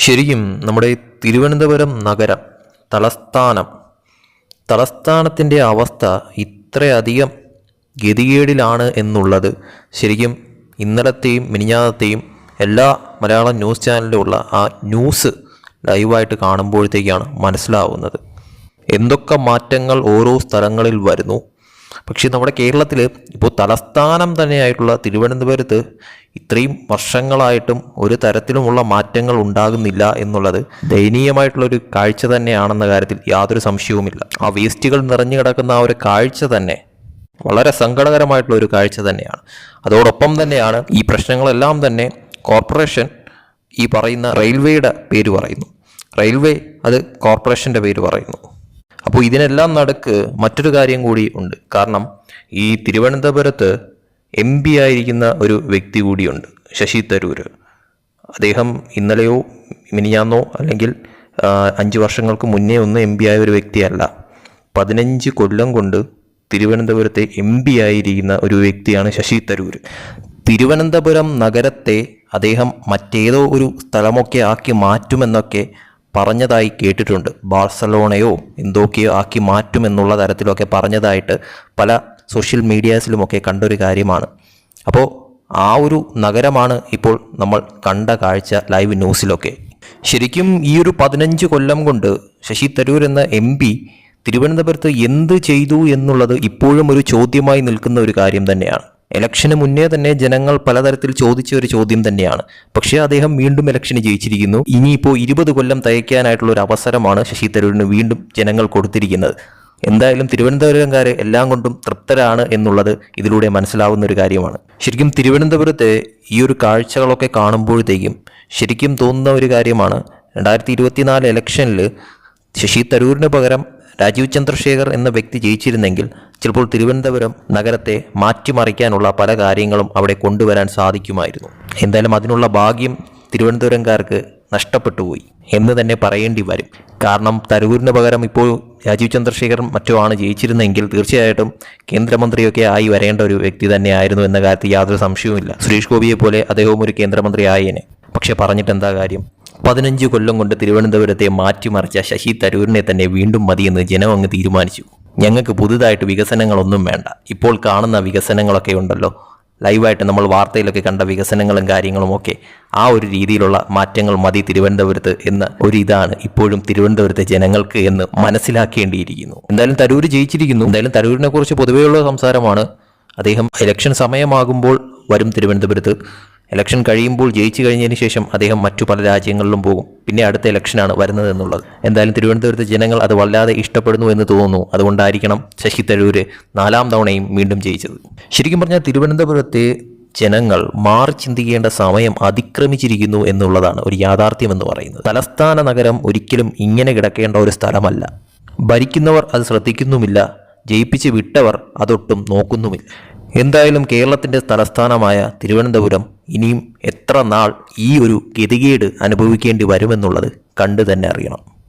ശരിക്കും നമ്മുടെ തിരുവനന്തപുരം നഗരം തലസ്ഥാനം തലസ്ഥാനത്തിന്റെ അവസ്ഥ ഇത്രയധികം ഗതികേടിലാണ് എന്നുള്ളത് ശരിക്കും ഇന്നലത്തെയും മിനിഞ്ഞാന്നത്തെയും എല്ലാ മലയാളം ന്യൂസ് ചാനലിലുള്ള ആ ന്യൂസ് ലൈവായിട്ട് കാണുമ്പോഴത്തേക്കാണ് മനസ്സിലാവുന്നത്. എന്തൊക്കെ മാറ്റങ്ങൾ ഓരോ സ്ഥലങ്ങളിൽ വരുന്നു പക്ഷേ നമ്മുടെ കേരളത്തിൽ ഇപ്പോൾ തലസ്ഥാനം തന്നെയായിട്ടുള്ള തിരുവനന്തപുരത്ത് ഇത്രയും വർഷങ്ങളായിട്ടും ഒരു തരത്തിലുമുള്ള മാറ്റങ്ങൾ ഉണ്ടാകുന്നില്ല എന്നുള്ളത് ദയനീയമായിട്ടുള്ള ഒരു കാഴ്ച തന്നെയാണെന്ന കാര്യത്തിൽ യാതൊരു സംശയവുമില്ല. ആ വേസ്റ്റുകൾ നിറഞ്ഞു കിടക്കുന്ന ആ ഒരു കാഴ്ച തന്നെ വളരെ സങ്കടകരമായിട്ടുള്ള ഒരു കാഴ്ച തന്നെയാണ്. അതോടൊപ്പം തന്നെയാണ് ഈ പ്രശ്നങ്ങളെല്ലാം തന്നെ കോർപ്പറേഷൻ ഈ പറയുന്ന റെയിൽവേയുടെ പേര് പറയുന്നു. റെയിൽവേ അത് കോർപ്പറേഷന്റെ പേര് പറയുന്നു. അപ്പോൾ ഇതിനെല്ലാം നടക്ക് മറ്റൊരു കാര്യം കൂടി ഉണ്ട്. കാരണം ഈ തിരുവനന്തപുരത്ത് എം പി ആയിരിക്കുന്ന ഒരു വ്യക്തി കൂടിയുണ്ട് ശശി തരൂർ അദ്ദേഹം ഇന്നലെയോ മിനിഞ്ഞാന്നോ അല്ലെങ്കിൽ അഞ്ച് വർഷങ്ങൾക്ക് മുന്നേ ഒന്നും എം പി ആയ ഒരു വ്യക്തിയല്ല. പതിനഞ്ച് കൊല്ലം കൊണ്ട് തിരുവനന്തപുരത്തെ എം പി ആയിരിക്കുന്ന ഒരു വ്യക്തിയാണ് ശശി തരൂർ തിരുവനന്തപുരം നഗരത്തെ അദ്ദേഹം മറ്റേതോ ഒരു സ്ഥലമൊക്കെ ആക്കി മാറ്റുമെന്നൊക്കെ പറഞ്ഞതായി കേട്ടിട്ടുണ്ട്. ബാഴ്സലോണയോ എന്തൊക്കെയോ ആക്കി മാറ്റുമെന്നുള്ള തരത്തിലൊക്കെ പറഞ്ഞതായിട്ട് പല സോഷ്യൽ മീഡിയാസിലുമൊക്കെ കണ്ടൊരു കാര്യമാണ്. അപ്പോൾ ആ ഒരു നഗരമാണ് ഇപ്പോൾ നമ്മൾ കണ്ട കാഴ്ച ലൈവ് ന്യൂസിലൊക്കെ. ശരിക്കും ഈ ഒരു പതിനഞ്ച് കൊല്ലം കൊണ്ട് ശശി തരൂർ എന്ന എം പി തിരുവനന്തപുരത്ത് എന്ത് ചെയ്തു എന്നുള്ളത് ഇപ്പോഴും ഒരു ചോദ്യമായി നിൽക്കുന്ന ഒരു കാര്യം തന്നെയാണ്. ഇലക്ഷന് മുന്നേ തന്നെ ജനങ്ങൾ പലതരത്തിൽ ചോദിച്ച ഒരു ചോദ്യം തന്നെയാണ്. പക്ഷേ അദ്ദേഹം വീണ്ടും ഇലക്ഷന് ജയിച്ചിരിക്കുന്നു. ഇനിയിപ്പോൾ ഇരുപത് കൊല്ലം തയ്ക്കാനായിട്ടുള്ള ഒരു അവസരമാണ് ശശി തരൂരിന് വീണ്ടും ജനങ്ങൾ കൊടുത്തിരിക്കുന്നത്. എന്തായാലും തിരുവനന്തപുരംകാർ എല്ലാം കൊണ്ടും തൃപ്തരാണ് എന്നുള്ളത് ഇതിലൂടെ മനസ്സിലാവുന്ന ഒരു കാര്യമാണ്. ശരിക്കും തിരുവനന്തപുരത്തെ ഈ ഒരു കാഴ്ചകളൊക്കെ കാണുമ്പോഴത്തേക്കും ശരിക്കും തോന്നുന്ന ഒരു കാര്യമാണ്. രണ്ടായിരത്തി ഇരുപത്തിനാല് ഇലക്ഷനിൽ ശശി തരൂരിന് പകരം രാജീവ് ചന്ദ്രശേഖർ എന്ന വ്യക്തി ജയിച്ചിരുന്നെങ്കിൽ ചിലപ്പോൾ തിരുവനന്തപുരം നഗരത്തെ മാറ്റിമറിക്കാനുള്ള പല കാര്യങ്ങളും അവിടെ കൊണ്ടുവരാൻ സാധിക്കുമായിരുന്നു. എന്തായാലും അതിനുള്ള ഭാഗ്യം തിരുവനന്തപുരംകാർക്ക് നഷ്ടപ്പെട്ടു പോയി എന്ന് തന്നെ പറയേണ്ടി വരും. കാരണം തരൂരിന് പകരം ഇപ്പോൾ രാജീവ് ചന്ദ്രശേഖർ മറ്റോ ആണ് ജയിച്ചിരുന്നെങ്കിൽ തീർച്ചയായിട്ടും കേന്ദ്രമന്ത്രിയൊക്കെ ആയി വരേണ്ട ഒരു വ്യക്തി തന്നെയായിരുന്നു എന്ന കാര്യത്തിൽ യാതൊരു സംശയവുമില്ല. സുരേഷ് ഗോപിയെ പോലെ അദ്ദേഹവും ഒരു കേന്ദ്രമന്ത്രി ആയേനെ പക്ഷെ പറഞ്ഞിട്ട് എന്താ കാര്യം? പതിനഞ്ച് കൊല്ലം കൊണ്ട് തിരുവനന്തപുരത്തെ മാറ്റിമറിച്ച ശശി തരൂരിനെ തന്നെ വീണ്ടും മതിയെന്ന് ജനം അങ്ങ് തീരുമാനിച്ചു. ഞങ്ങൾക്ക് പുതുതായിട്ട് വികസനങ്ങളൊന്നും വേണ്ട. ഇപ്പോൾ കാണുന്ന വികസനങ്ങളൊക്കെ ഉണ്ടല്ലോ. ലൈവായിട്ട് നമ്മൾ വാർത്തയിലൊക്കെ കണ്ട വികസനങ്ങളും കാര്യങ്ങളും ഒക്കെ ആ ഒരു രീതിയിലുള്ള മാറ്റങ്ങൾ മതി തിരുവനന്തപുരത്ത് എന്ന ഒരു ഇതാണ് ഇപ്പോഴും തിരുവനന്തപുരത്തെ ജനങ്ങൾക്ക് എന്ന് മനസ്സിലാക്കേണ്ടിയിരിക്കുന്നു. എന്തായാലും തരൂർ ജയിച്ചിരിക്കുന്നു. എന്തായാലും തരൂരിനെ കുറിച്ച് പൊതുവെയുള്ള സംസാരമാണ്. അദ്ദേഹം ഇലക്ഷൻ സമയമാകുമ്പോൾ വരും തിരുവനന്തപുരത്ത്. ഇലക്ഷൻ കഴിയുമ്പോൾ ജയിച്ചു കഴിഞ്ഞതിന് ശേഷം അദ്ദേഹം മറ്റു പല രാജ്യങ്ങളിലും പോകും. പിന്നെ അടുത്ത ഇലക്ഷനാണ് വരുന്നത് എന്നുള്ളത് എന്തായാലും തിരുവനന്തപുരത്തെ ജനങ്ങൾ അത് വല്ലാതെ ഇഷ്ടപ്പെടുന്നു എന്ന് തോന്നുന്നു. അതുകൊണ്ടായിരിക്കണം ശശി തരൂര് നാലാം തവണയും വീണ്ടും ജയിച്ചത്. ശരിക്കും പറഞ്ഞാൽ തിരുവനന്തപുരത്തെ ജനങ്ങൾ മാറി ചിന്തിക്കേണ്ട സമയം അതിക്രമിച്ചിരിക്കുന്നു എന്നുള്ളതാണ് ഒരു യാഥാർത്ഥ്യം എന്ന് പറയുന്നത്. തലസ്ഥാന നഗരം ഒരിക്കലും ഇങ്ങനെ കിടക്കേണ്ട ഒരു സ്ഥലമല്ല. ഭരിക്കുന്നവർ അത് ശ്രദ്ധിക്കുന്നുമില്ല. ജയിപ്പിച്ച് വിട്ടവർ അതൊട്ടും നോക്കുന്നുമില്ല. എന്തായാലും കേരളത്തിന്റെ തലസ്ഥാനമായ തിരുവനന്തപുരം ഇനിയും എത്ര നാൾ ഈ ഒരു ഗതികേട് അനുഭവിക്കേണ്ടി വരുമെന്നുള്ളത് കണ്ടു തന്നെ അറിയണം.